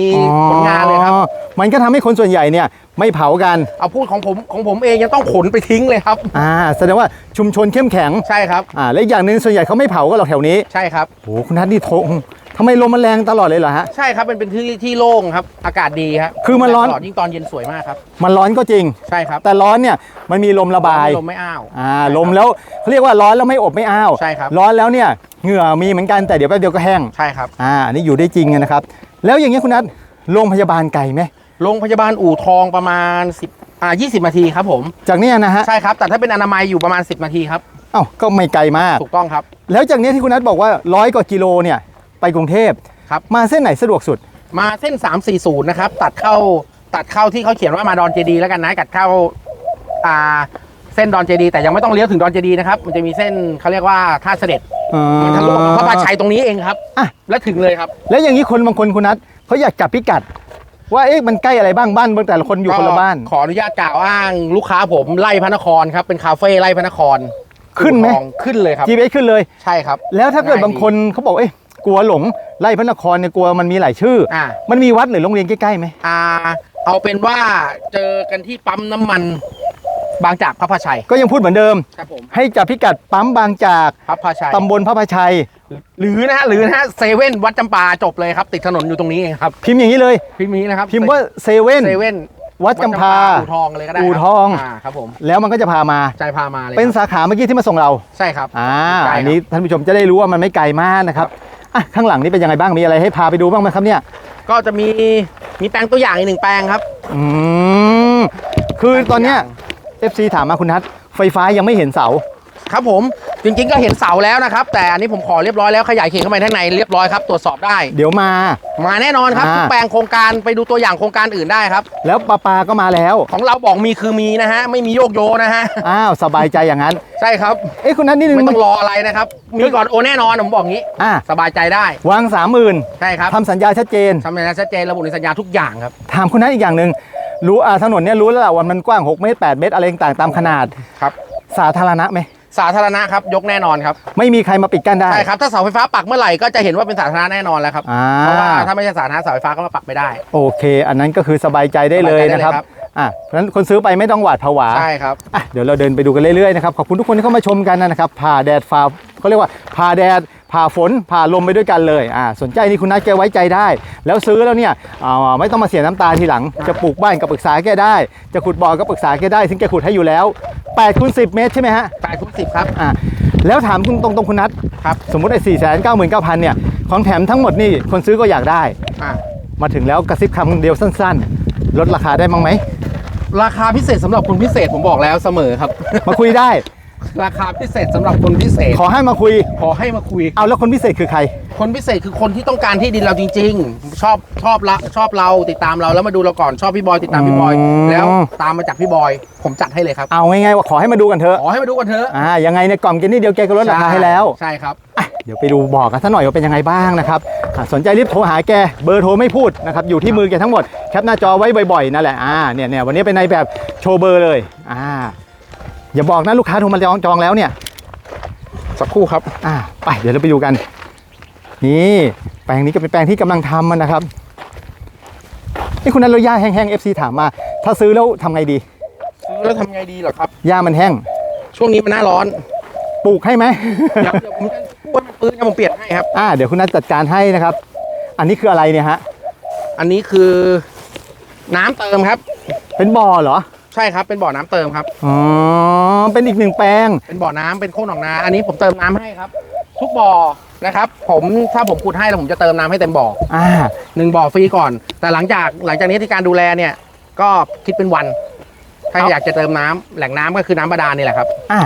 Speaker 2: ผลงานเลยครับ
Speaker 1: อ๋อมันก็ทำให้คนส่วนใหญ่เนี่ย ไม่เผากัน
Speaker 2: เอาพูดของผมของผมเองยังต้องขนไปทิ้งเลยครับ
Speaker 1: อ่า แสดงว่าชุมชนเข้มแข็ง
Speaker 2: ใช่ครับ
Speaker 1: อ่า และอีกอย่างหนึ่งส่วนใหญ่เขาไม่เผากันหรอกแถวนี้
Speaker 2: ใช่ครับ
Speaker 1: โอ้โหคุณนัทนี่ธง ทำไมลมมันแรงตลอดเลยเหรอฮะ
Speaker 2: ใช่ครับมันเป็นที่ที่โล่งครับ อากาศดีครับ
Speaker 1: คือมันร้อน
Speaker 2: ตลอดยิ่งตอนเย็นสวยมากครับ
Speaker 1: มันร้อนก็จริง
Speaker 2: ใช่ครับ
Speaker 1: แต่ร้อนเนี่ยมันมีลมระบาย
Speaker 2: ลมไม่อ้าว
Speaker 1: อ่าลมแล้วเขาเรียกว่าร้อนแล้วไม่อบไม่อ้าว
Speaker 2: ใช่ครับ
Speaker 1: ร้อนแล้วเนี่ยเหงื่อมีเหมือนกันแต่เดี๋ยวแป๊บเดียวก็แห้ง
Speaker 2: ใช่ครับ
Speaker 1: อ่าอันนี้อยู่ได้จริงนะครับ แล้วอย่างเงี้ยคุณนัทโรงพยาบาลไกลไหม
Speaker 2: โรงพยาบาลอู่ทองประมาณ 10อ่า20 นาทีครับผม
Speaker 1: จากเนี้ยนะฮะ
Speaker 2: ใช่ครับ แต่ถ้าเป็นอนามัยอยู่ประมาณ 10 นาทีครับ
Speaker 1: เอ้าก็ไม่ไกลมาก
Speaker 2: ถูกต้องครับ
Speaker 1: แล้วจากเนี้ยที่คุณนัทบอกว่าร้อยกว่ากิโลเนี่ย ไปกรุงเทพ
Speaker 2: ครับ
Speaker 1: มาเส้นไหนสะดวกสุด
Speaker 2: มาเส้น 340 นะครับ ตัดเข้าตัดเข้าที่เขาเขียนว่ามาดอนเจดีแล้วกันนะตัดเข้าอ่าเส้นดอนเจดีแต่ยังไม่ต้องเลี้ยวถึงดอนเจดีนะครับ มันจะมีเส้นเขาเรียกว่าท่าเสด็จมันทะลุออกมาพระพาชัยตรงนี้เองครับ
Speaker 1: อะ
Speaker 2: และถึงเลยครับ
Speaker 1: แล้วอย่างนี้คนบางคนคุณนัทเขาอยากกลับพิกัด ว่าเอ๊ะมันใกล้อะไรบ้างบ้านแต่ละคนอยู่คนละบ้าน
Speaker 2: ก็ขออนุญาตกล่าวอ้างลูกค้าผมไล่พระนครครับเป็นคาเฟ่ไล่พระนคร
Speaker 1: ขึ้นไหม
Speaker 2: อู่ทองขึ้นเลยครับ
Speaker 1: GPS ขึ้นเลย
Speaker 2: ใช่ครับ
Speaker 1: แล้วถ้าเกิด
Speaker 2: ง่ายดี
Speaker 1: บางคนเขาบอกเอ๊ะ กลัวหลงไล่พระนครเนี่ยกลัวมันมีหลายชื่ออ
Speaker 2: อ่า
Speaker 1: มันมีวัดหรือโรงเรียนใกล้ๆไหม
Speaker 2: อ่า เอาเป็นว่าเจอกันที่ปั๊มน้ำมันบางจากพระพาชัย
Speaker 1: ก็ยังพูดเหมือนเดิม
Speaker 2: ครับผม
Speaker 1: ให้จับพิกัดปั๊มบางจาก
Speaker 2: พระพาชัย
Speaker 1: ตำบลพระพาชัย
Speaker 2: หรือนะฮะหรือนะฮะเซเว่นวัดจำปาจบเลยครับ ติดถนนอยู่ตรงนี้เองครับ
Speaker 1: พิมพ์อย่างนี้เลย
Speaker 2: พิมพ์นี้นะครับ
Speaker 1: พิมพ์ว่าเซเว่น
Speaker 2: เซเว่น
Speaker 1: วัดจำพา
Speaker 2: อู่ทองเลยก็ได้
Speaker 1: อู่
Speaker 2: ครับ
Speaker 1: ทอง
Speaker 2: อ่าครับผม
Speaker 1: แล้วมันก็จะพามา
Speaker 2: ใจพามาเลย
Speaker 1: เป็น
Speaker 2: ครับ
Speaker 1: สาขาเมื่อกี้ที่มาส่งเรา
Speaker 2: ใช่ครับ
Speaker 1: อ่า
Speaker 2: ใช่ครับ
Speaker 1: อันนี้ท่านผู้ชมจะได้รู้ว่ามันไม่ไกลมากนะครับ อะข้างหลังนี่เป็นยังไงบ้างมีอะไรให้พาไปดูบ้างไหมครับเนี่ย
Speaker 2: ก็จะมีมีแปลงตัวอย่างอีกหนึ่งแปลงครับ
Speaker 1: อืมคือตอนเนี้ย FC ถามมาคุณนัทไฟฟ้ายังไม่เห็นเสา
Speaker 2: ครับผมจริงๆก็เห็นเสาแล้วนะครับ แต่อันนี้ผมขอเรียบร้อยแล้วขยายเขตเข้าไปข้างในเรียบร้อยครับตรวจสอบได้
Speaker 1: เดี๋ยวมา
Speaker 2: มาแน่นอนครับ
Speaker 1: อ่า
Speaker 2: ทุกแปลงโครงการไปดูตัวอย่างโครงการอื่นได้ครับ
Speaker 1: แล้วปลาปาก็มาแล้ว
Speaker 2: ของเราบอกมีคือมีนะฮะไม่มีโยกโยนะฮะ
Speaker 1: อ้าวสบายใจอย่างนั้น
Speaker 2: ใช่ครับ
Speaker 1: เอ้คุณนัทนี่นึง
Speaker 2: ไม่ต้องรออะไรนะครับ มีก่อนโอนแน่นอนผมบอกงี้
Speaker 1: อะ
Speaker 2: สบายใจได้
Speaker 1: วางสามหมื่น
Speaker 2: ใช่ครับ
Speaker 1: ทำสัญญาชัดเจน
Speaker 2: ทำในนั้นชัดเจนระบุในสัญญาทุกอย่างครับ
Speaker 1: ถามคุณนัทอีกอย่างหนึ่งรู้อ่าถนนเนี่ยรู้แล้วแหละว่ามันกว้าง 6 เมตร 8 เมตรอะไรต่างๆตามขนาด
Speaker 2: ครับ
Speaker 1: สาธารณะไหม
Speaker 2: สาธารณะครับยกแน่นอนครับ
Speaker 1: ไม่มีใครมาปิดกั้นได้
Speaker 2: ใช่ครับถ้าเสาไฟฟ้าปักเมื่อไหร่ก็จะเห็นว่าเป็นสาธารณะแน่นอนแล้วครับ
Speaker 1: อ่า
Speaker 2: เพราะว่าถ้าไม่ใช่สาธารณะเสาไฟฟ้าก็มาปักไม่ได้
Speaker 1: โอเค อันนั้นก็คือสบายใจได้เลย
Speaker 2: สบายใจได้
Speaker 1: นะครับ
Speaker 2: เลยครับ
Speaker 1: อะเพราะฉะนั้นคนซื้อไปไม่ต้องหวาดผวา
Speaker 2: ใช่ครับ
Speaker 1: อะเดี๋ยวเราเดินไปดูกันเรื่อยๆนะครับขอบคุณทุกคนที่เข้ามาชมกันนะครับผ่าแดดฝ่าเขาเรียกว่าผ่าแดด ผ่าฝนผ่าลมไปด้วยกันเลยอ่าสนใจนี่คุณนัทแกไว้ใจได้ แล้วซื้อแล้วเนี่ยอ่าไม่ต้องมาเสียน้ำตาทีหลัง จะปลูกบ้านก็ปรึกษาแกได้ จะขุดบ่อก็ปรึกษาแกได้ ซึ่งแกขุดให้อยู่แล้ว8คูณ10เมตรใช่ไหมฮะ
Speaker 2: แปดทุกสิบครับ
Speaker 1: อ่าแล้วถามคุณตรงๆคุณนัท
Speaker 2: ครับ
Speaker 1: สมมุติไอ้สี่แสนเก้าหมื่นเก้าพันเนี่ยของแถมทั้งหมดนี่คนซื้อก็อยากได้
Speaker 2: อ่า
Speaker 1: มาถึงแล้วกระซิบคำเดียวสั้น ๆ ลดราคาได้มั้งไหม
Speaker 2: ราคาพิเศษสำหรับคนพิเศษผมบอกแล้วเสมอครับ
Speaker 1: มาคุยได้
Speaker 2: ราคาพิเศษสำหรับคนพิเศษ
Speaker 1: ขอให้มาคุย
Speaker 2: ขอให้มาคุย
Speaker 1: เอาแล้วคนพิเศษคือใคร
Speaker 2: คนพิเศษคือคนที่ต้องการที่ดินเราจริง ๆ ชอบชอบละชอบเราติดตามเราแล้วมาดูเราก่อนชอบพี่บอยติดตามพี่บอย
Speaker 1: อืม
Speaker 2: แล้วตามมาจากพี่บอย ผมจัดให้เลยครับ
Speaker 1: เอาง่ายๆว่าขอให้มาดูกันเถอะ
Speaker 2: ขอให้มาดูกันเถอะ
Speaker 1: อ่ายังไงเนี่ยกล่อมกินนี่เดียวแกก็ลดราคาให้แล้ว
Speaker 2: ใช่ครับ
Speaker 1: อะเดี๋ยวไปดูบอกกันซะหน่อยว่าเป็นยังไงบ้างนะครับอะสนใจรีบโทรหาแกเบอร์โทรไม่พูดนะครับอยู่ที่มือแกทั้งหมดแคปหน้าจอไว้บ่อยๆนั่นแหละอ่าเนี่ยเนี่ยวันนี้เป็นในแบบโชว์เบอร์เลยอ่า อย่าบอกนะลูกค้าโทรมาจองจองแล้วเนี่ย
Speaker 2: สักครู่ครับ
Speaker 1: อ่าไปเดี๋ยวเราไปดูกัน นี่แปลงนี้ก็เป็นแปลงที่กำลังทำมันนะครับนี่คุณนัทเราหญ้าแห้งๆ FC ถามมา ถ้าซื้อแล้วทำไงดี
Speaker 2: ซื้อแล้วทำไงดีเหรอครับ
Speaker 1: หญ้ามันแห้ง
Speaker 2: ช่วงนี้มันหน้าร้อน
Speaker 1: ปลูกให้ไหม
Speaker 2: เดี๋ยวเดี๋ยวผมจะกล้วยมันปื้นครับผมเปลี่ยนให้ครับ
Speaker 1: อ่าเดี๋ยวคุณนัทจัดการให้นะครับ อันนี้คืออะไรเนี่ยฮะ
Speaker 2: อันนี้คือ น้ำเติมครับ
Speaker 1: เป็นบ่อเหรอ
Speaker 2: ใช่ครับเป็นบ่อน้ำเติมครับ
Speaker 1: อ๋อ เป็นอีกหนึ่งแปลง
Speaker 2: เป็นบ่อน้ำเป็นโค้งหนองนา อันนี้ผมเติมน้ำให้ครับ ทุกบ่อนะครับ ผมถ้าผมขุดให้แล้วผมจะเติมน้ำให้เต็มบ่อ
Speaker 1: อ่า
Speaker 2: หนึ่งบ่อฟรีก่อน แต่หลังจากหลังจากนี้ที่การดูแลเนี่ย ก็คิดเป็นวัน ถ้า
Speaker 1: เอา
Speaker 2: อยากจะเติมน้ำแหล่งน้ำก็คือน้ำบาดาลนี่แหละครับ
Speaker 1: อ่า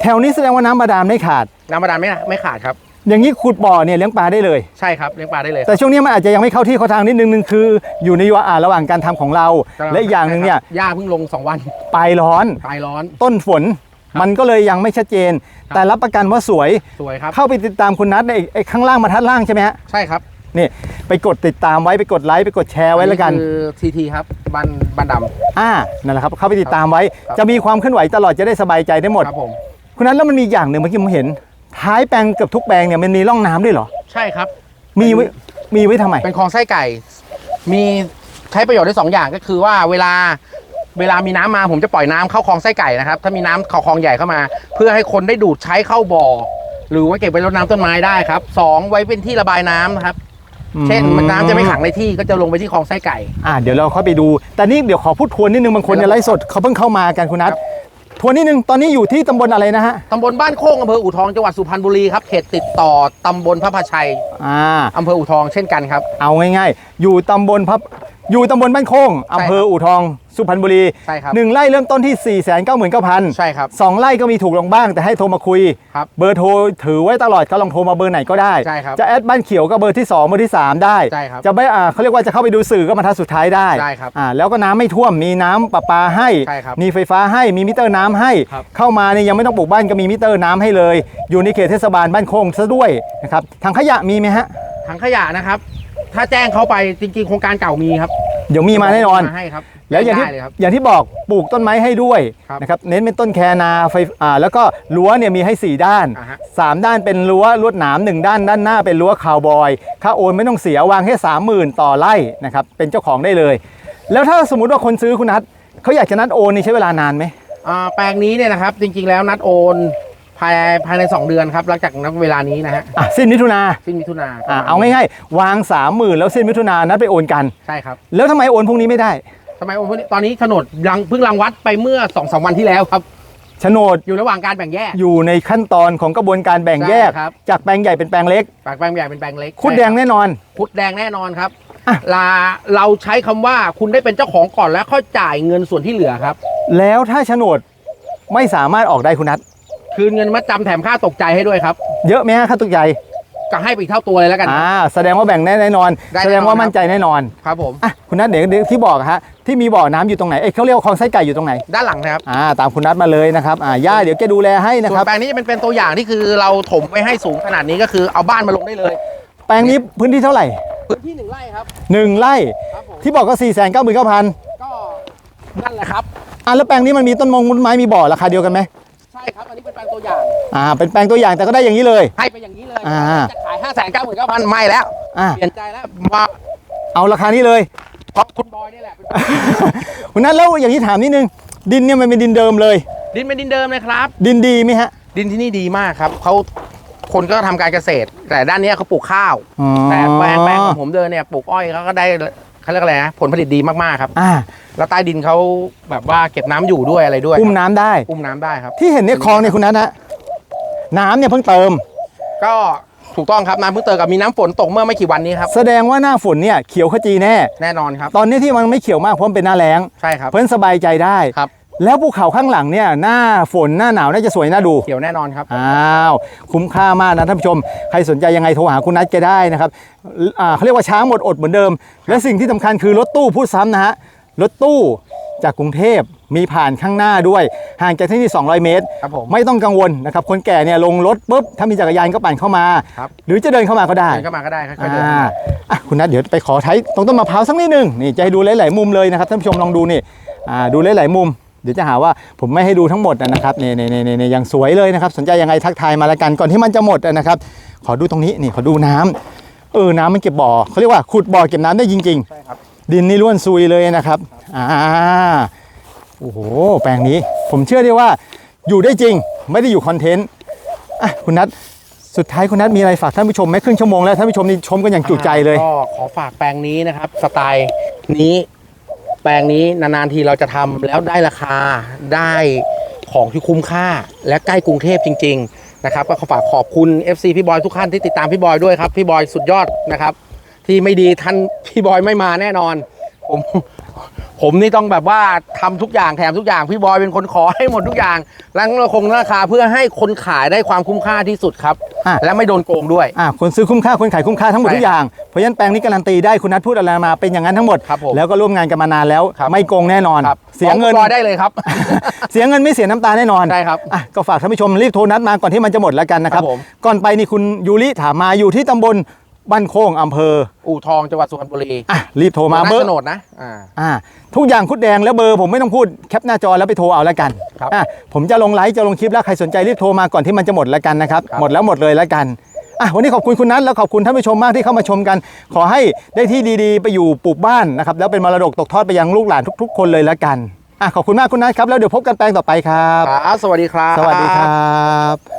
Speaker 1: แถวนี้แสดงว่าน้ำบาดาลไม่ขาด
Speaker 2: น้ำบาดาลไม่ไม่ขาดครับ
Speaker 1: อย่างนี้ขุดบ่อเนี่ยเลี้ยงปลาได้เลย
Speaker 2: ใช่ครับเลี้ยงปลาได้เลย
Speaker 1: แต่ช่วงนี้มันอาจจะยังไม่เข้าที่เข้าทางนิดนึงนึงคือ อยู่ในอ่าระหว่างการทำของเรา และอีกอย่างหนึ่งเนี่ย
Speaker 2: หญ้าเพิ่งลงสองวัน
Speaker 1: ปลายร้อน
Speaker 2: คลายร้อน
Speaker 1: ต้นฝน
Speaker 2: ครับ
Speaker 1: มันก็เลยยังไม่ชัดเจน
Speaker 2: ครับ
Speaker 1: แต่รับประกันว่าสวย
Speaker 2: สวยครับ
Speaker 1: เข้าไปติดตามคุณนัทในไอ้ข้างล่างมาทัดล่างใช่ไหมฮะ
Speaker 2: ใช่ครับ
Speaker 1: นี่ไปกดติดตามไว้ไปกดไลค์ไปกดแชร์ไว้แล้วกัน
Speaker 2: คือทีทีครับบันบันด
Speaker 1: อ่านั่นแหละครับเข้าไปติดตามไว้
Speaker 2: ครับ
Speaker 1: จะมีความเคลื่อนไหวตลอดจะได้สบายใจได้หมำด
Speaker 2: ครับผม
Speaker 1: คุณนัทแล้วมันมีอย่างหนึ่งเมื่อกี้ผมเห็น ท้ายแปลงเกือบทุกแปลงเนี่ยมันมีร่องน้ำด้วยเหรอ
Speaker 2: ใช่ครับ
Speaker 1: มีไว้มีไว้ทำไม
Speaker 2: เป็นคลองไส้ไก่ มีใช้ประโยชน์ได้สองอย่างก็คือว่าเวลาเวลามีน้ำมาผมจะปล่อยน้ำเข้าคลองไส้ไก่นะครับ ถ้ามีน้ำเข้าคลองใหญ่เข้ามา เพื่อให้คนได้ดูดใช้เข้าบ่อ หรือว่าเก็บไว้รดน้ำต้นไม้ได้ครับสองไว้เป็นที่ระบายน้ำนะครับ
Speaker 1: อืม
Speaker 2: เช่นมันน้ำจะไม่ขังในที่ก็จะลงไปที่คลองไส้ไก่
Speaker 1: อ่าเดี๋ยวเราเข้าไปดู แต่นี่เดี๋ยวขอพูดทวนนิดนึงบางคนจะไลฟ์สดเขาเพิ่งเข้ามากันคุณนัท
Speaker 2: ครับ
Speaker 1: ทวนนิดนึงตอนนี้อยู่ที่ตำบลอะไรนะฮะ
Speaker 2: ตำบลบ้านโคกอำเภออู่ทองจังหวัดสุพรรณบุรีครับเขตติดต่อตำบลพระพาชัย
Speaker 1: อ่า
Speaker 2: อำเภออู่ทองเช่นกันครับ
Speaker 1: เอาง่ายๆ อยู่ตำบลพับ อยู่ตำบลบ้านโค้งอำเภออู่ทอง สุพรรณบุรี
Speaker 2: ใช่ครับ
Speaker 1: หนึ่งไร่เริ่มต้นที่4 9 9 0 0 0
Speaker 2: ใช่ครับ
Speaker 1: สองไร่ก็มีถูกลงบ้างแต่ให้โทรมาคุย
Speaker 2: ครับ
Speaker 1: เบอร์โทรถือไว้ตลอดก็ลองโทรมาเบอร์ไหนก็ได้
Speaker 2: ใช่ครับ
Speaker 1: จะแอดบ้านเขียวก็เบอร์ที่ 2 เบอร์ที่ 3 ได้
Speaker 2: ใช่ครับ
Speaker 1: จะไม่อ่าเขาเรียกว่าจะเข้าไปดูสื่อก็มาทัดสุดท้ายได้
Speaker 2: ได้ครับ
Speaker 1: อ่าแล้วก็น้ำไม่ท่วมมีน้ำประปาให้
Speaker 2: ใช่ครับ
Speaker 1: มีไฟฟ้าให้มีมิเตอร์น้ำให้
Speaker 2: ครับ
Speaker 1: เข้ามาเนี่ยยังไม่ต้องปลูกบ้านก็มีมิเตอร์น้ำให้เลย อยู่ในเขตเทศบาลบ้านโค้งซะด้วยนะครับทางขยะมีไหมฮะ
Speaker 2: ถังขยะนะครับ ถ้าแจ้งเขาไปจริง ๆ โครงการเก่ามีครับ
Speaker 1: เดี๋ยวมีมาแน่นอน
Speaker 2: มาให้ครับ
Speaker 1: แล้วอย่างที่
Speaker 2: ได้เลยครับ
Speaker 1: อย่างที่บอกปลูกต้นไม้ให้ด้วย
Speaker 2: ครับ
Speaker 1: นะครับเน้นเป็นต้นแคนาไฟอ่าแล้วก็รั้วเนี่ยมีให้ 4 ด้าน
Speaker 2: อ่าฮะ
Speaker 1: 3 ด้านเป็นรั้วลวดหนาม1ด้านด้านหน้าเป็นรั้วคาวบอย ค่าโอนไม่ต้องเสียวางแค่30,000 ต่อไร่นะครับเป็นเจ้าของได้เลย แล้วถ้าสมมุติว่าคนซื้อคุณนัทเขาอยากจะนัดโอนนี่ใช้เวลานานไหม
Speaker 2: อ่าแปลงนี้เนี่ยนะครับจริงๆแล้วนัดโอน ภายภายใน 2 เดือนครับหลังจากนับเวลานี้นะฮะ
Speaker 1: อะสิ้นมิถุนา
Speaker 2: สิ้นมิถุนา
Speaker 1: อะเอาง่ายๆ วาง 30,000 แล้วสิ้นมิถุนานัดไปโอนกัน
Speaker 2: ใช่ครับ
Speaker 1: แล้วทำไมโอนพรุ่งนี้ไม่ได้
Speaker 2: ทำไมโอนพวกนี้ตอนนี้โฉนดยังเพิ่งรังวัดไปเมื่อ2อสวันที่แล้วครับ
Speaker 1: โฉนด
Speaker 2: อยู่ระหว่างการแบ่งแยก
Speaker 1: อยู่ในขั้นตอนของกระบวนการแบ่งแยก
Speaker 2: ใช่ครับ
Speaker 1: จากแปลงใหญ่เป็นแปลงเล็ก
Speaker 2: จากแปลงใหญ่เป็นแปลงเล็ก
Speaker 1: คุดแดง
Speaker 2: ใช่รับ
Speaker 1: แน่นอน
Speaker 2: คุดแดงแน่นอนครับ
Speaker 1: อะ
Speaker 2: ลาเราใช้คำว่าคุณได้เป็นเจ้าของก่อนแล้วค่อยจ่ายเงินส่วนที่เหลือครับ
Speaker 1: แล้วถ้าโฉนดไม่สามารถออกได้คุณนัท
Speaker 2: คืนเงินมัดจำแถมค่าตกใจให้ด้วยครับ
Speaker 1: เยอะไหมฮะค่าตุกใหญ่
Speaker 2: ก็ให้ไปอีกเท่าตัวเลยแล้วกัน
Speaker 1: อ่าแสดงว่าแบ่งแน่แน่นอน
Speaker 2: ได้แน่นอน
Speaker 1: แสดงว่ามั่นใจแน่นอน
Speaker 2: ครับผม
Speaker 1: อะคุณนัทเดี๋ยวเดี๋ยวที่บอกฮะที่มีบ่อน้ำอยู่ตรงไหนเอ้ยเขาเรียกว่าคลองไส้ไก่อยู่ตรงไหน
Speaker 2: ด้านหลังนะครับ
Speaker 1: อ่าตามคุณนัทมาเลยนะครับอ่าย่าเดี๋ยวแกดูแลให้นะ
Speaker 2: ส่
Speaker 1: ควรับ
Speaker 2: นแปลงนี้จะเป็นเป็นตัวอย่างที่คือเราถมไว้ให้สูงขนาดนี้ก็คือเอาบ้านมาลงได้เลย
Speaker 1: แปลงนี้พื้นที่เท่าไหร่
Speaker 2: พื้นที่หนึ่งไร่ครับ
Speaker 1: หนึ่งไร่
Speaker 2: ครับผม
Speaker 1: ที่บอกก็4ี่แสนเก้าหมื่นเก้าพัน
Speaker 2: ก็นั่นแหละครับ
Speaker 1: อะแล้วแปลงนี้มันมีต้นมงต้นไม้มีบ่อราคาเดียวกันไหม
Speaker 2: ใช่ครับอันนี้เป็นแปลงตัวอย่าง
Speaker 1: อ่าเป็นแปลงตัวอย่างแต่ก็ได้อย่างนี้เลย
Speaker 2: ให้ไปอย่างนี้เลย
Speaker 1: อ่า
Speaker 2: จะขายห้าแสนเก้าหมื่นเก้าพันไม่แล้ว
Speaker 1: อ่า
Speaker 2: เปลี่ยนใจแล้วมา
Speaker 1: เอาราคานี้เลย
Speaker 2: เพราะคุณบอยนี่แหละเป็น
Speaker 1: คุณนัทแล้วอย่างนี้ถามนิดนึง ดินเนี่ยมันเป็นดินเดิมเลย
Speaker 2: ดินเป็นดินเดิมเลยครับ
Speaker 1: ดินดีไหมฮะ
Speaker 2: ดินที่นี่ดีมากครับเขาคนก็ทำการเกษตร แต่ด้านเนี้ยเขาปลูกข้าว
Speaker 1: อ๋อ
Speaker 2: แต่แปลงแปลงของผมเดินเนี่ยปลูกอ้อยเขาก็ได้ เขาเรียกอะไรนะผลผลิตดีมากๆครับ
Speaker 1: อ่า
Speaker 2: แล้วใต้ดินเขาแบบว่าเก็บน้ำอยู่ด้วยอะไรด้วย
Speaker 1: อุ้มน้ำได้
Speaker 2: อุ้มน้ำได้ครับ
Speaker 1: ที่เห็นเนี่ยคลองเนี่ยคุณนัทนะน้ำเนี่ยเพิ่งเติม
Speaker 2: ก็ถูกต้องครับน้ำเพิ่งเติมกับมีน้ำฝนตกเมื่อไม่กี่วันนี้ครับ
Speaker 1: แสดงว่าหน้าฝนเนี่ยเขียวขจีแน่
Speaker 2: แน่นอนครับ
Speaker 1: ตอนนี้ที่มันไม่เขียวมากเพราะมันเป็นหน้าแล้ง
Speaker 2: ใช่ครับ
Speaker 1: เพราะฉะนั้นสบายใจได้
Speaker 2: ครับ
Speaker 1: แล้วภูเขาข้างหลังเนี่ยหน้าฝนหน้าหนาวน่าจะสวยน่าดู
Speaker 2: เขียวแน่นอนครับ
Speaker 1: อ้าว คุ้มค่ามากนะท่านผู้ชม ใครสนใจยังไงโทรหาคุณนัทแกได้นะครับอ่าเขาเรียกว่าช้างหมดอดเหมือนเดิม และสิ่งที่สำคัญคือรถตู้พูดซ้ำนะฮะ รถตู้จากกรุงเทพมีผ่านข้างหน้าด้วย ห่างจากที่นี่200 เมตร
Speaker 2: ครับผม
Speaker 1: ไม่ต้องกังวลนะครับ คนแก่เนี่ยลงรถปุ๊บ ถ้ามีจักรยานก็ปั่นเข้ามา
Speaker 2: ครับ
Speaker 1: หรือจะเดินเข้ามาก็ได้
Speaker 2: เดินเข้ามาก็ได้ค่อยๆเดิน
Speaker 1: อ่าอะคุณนัทเดี๋ยวไปขอใช้ตรงต้นมะพร้าวสักนิดหนึงนี่จะให้ดูหลาย ๆ มุมเลยนะครับท่านผู้ชมลองดูนี่อ่าดูหลาย ๆ มุม เดี๋ยวจะหาว่าผมไม่ให้ดูทั้งหมดนะครับนี่นี่นี่นี่อย่างสวยเลยนะครับ สนใจยังไงทักทายมาแล้วกันก่อนที่มันจะหมดนะครับ ขอดูตรงนี้นี่ขอดูน้ำเออน้ำมันเก็บบ่อเขาเรียกว่าขุดบ่อเก็บน้ำได้จริง
Speaker 2: ใช่ครับ
Speaker 1: ๆดินนี่ล้วนซุยเลยนะครับอ่าโอ้โหแปลงนี้ ผมเชื่อได้ว่าอยู่ได้จริง ไม่ได้อยู่คอนเทนต์อะคุณนัทสุดท้ายคุณนัทมีอะไรฝากท่านผู้ชมไหมครึ่งชั่วโมงแล้วท่านผู้ชมนี่ชมกันอย่างจุใจเลย
Speaker 2: ก็ขอฝากแปลงนี้นะครับ สไตล์นี้ แปลงนี้นานๆทีเราจะทำแล้วได้ราคาได้ของที่คุ้มค่าและใกล้กรุงเทพจริง ๆ นะครับ ก็ขอฝากขอบคุณ FC พี่บอยทุกท่านที่ติดตามพี่บอยด้วยครับ พี่บอยสุดยอดนะครับ ที่ไม่ดีท่านพี่บอยไม่มาแน่นอนผม ผมนี่ต้องแบบว่าทำทุกอย่างแถมทุกอย่างพี่บอยเป็นคนขอให้หมดทุกอย่างแล้วเราคงราคาเพื่อให้คนขายได้ความคุ้มค่าที่สุดครับ
Speaker 1: อะ
Speaker 2: และไม่โดนโกงด้วย
Speaker 1: อะคนซื้อคุ้มค่าคนขายคุ้มค่าทั้งหมด
Speaker 2: ใช่
Speaker 1: ทุกอย่างเพราะฉะนั้นแปลงนี้การันตีได้คุณนัทพูดอะไรมาเป็นอย่างนั้นทั้งหมด
Speaker 2: ครับผม
Speaker 1: แล้วก็ร่วมงานกันมานานแล้ว
Speaker 2: ครับ
Speaker 1: ไม่โกงแน่นอน
Speaker 2: ครับ
Speaker 1: เสียเงิน
Speaker 2: ฟ้อพี่บอยได้เลยครับ
Speaker 1: เสียเงินไม่เสียน้ำตาแน่นอน
Speaker 2: ใช่ครับ
Speaker 1: อะก็ฝากท่านผู้ชมรีบโทรนัดมาก่อนที่มันจะหมดแล้วกันนะครับ
Speaker 2: ครับผม
Speaker 1: ก่อนไปนี่คุณยูริถามมาอยู่ที่ตำบล บ้านโค้งอำเภอ
Speaker 2: อู่ทองจังหวัดสุพรรณบุรี
Speaker 1: อะรีบโทรมาเบอร์
Speaker 2: โฉนดนะอ่า
Speaker 1: อ่าทุกอย่างคุดแดงแล้วเบอร์ผมไม่ต้องพูดแคปหน้าจอแล้วไปโทรเอาแล้วกัน
Speaker 2: ครับ
Speaker 1: อะผมจะลงไลฟ์จะลงคลิปแล้วใครสนใจรีบโทรมาก่อนที่มันจะหมดแล้วกันนะครับ
Speaker 2: ครับ
Speaker 1: หมดแล้วหมดเลยแล้วกันอะวันนี้ขอบคุณคุณนัทแล้วขอบคุณท่านผู้ชมมากที่เข้ามาชมกัน ขอให้ได้ที่ดีๆ ไปอยู่ปลูกบ้านนะครับแล้วเป็นมรดกตกทอดไปยังลูกหลานทุก ๆ คนเลยแล้วกันอะขอบคุณมากคุณนัทครับแล้วเดี๋ยวพบกันแปลงต่อไปครับ
Speaker 2: ครับ สวัสดีครับ
Speaker 1: สวัสดีครับ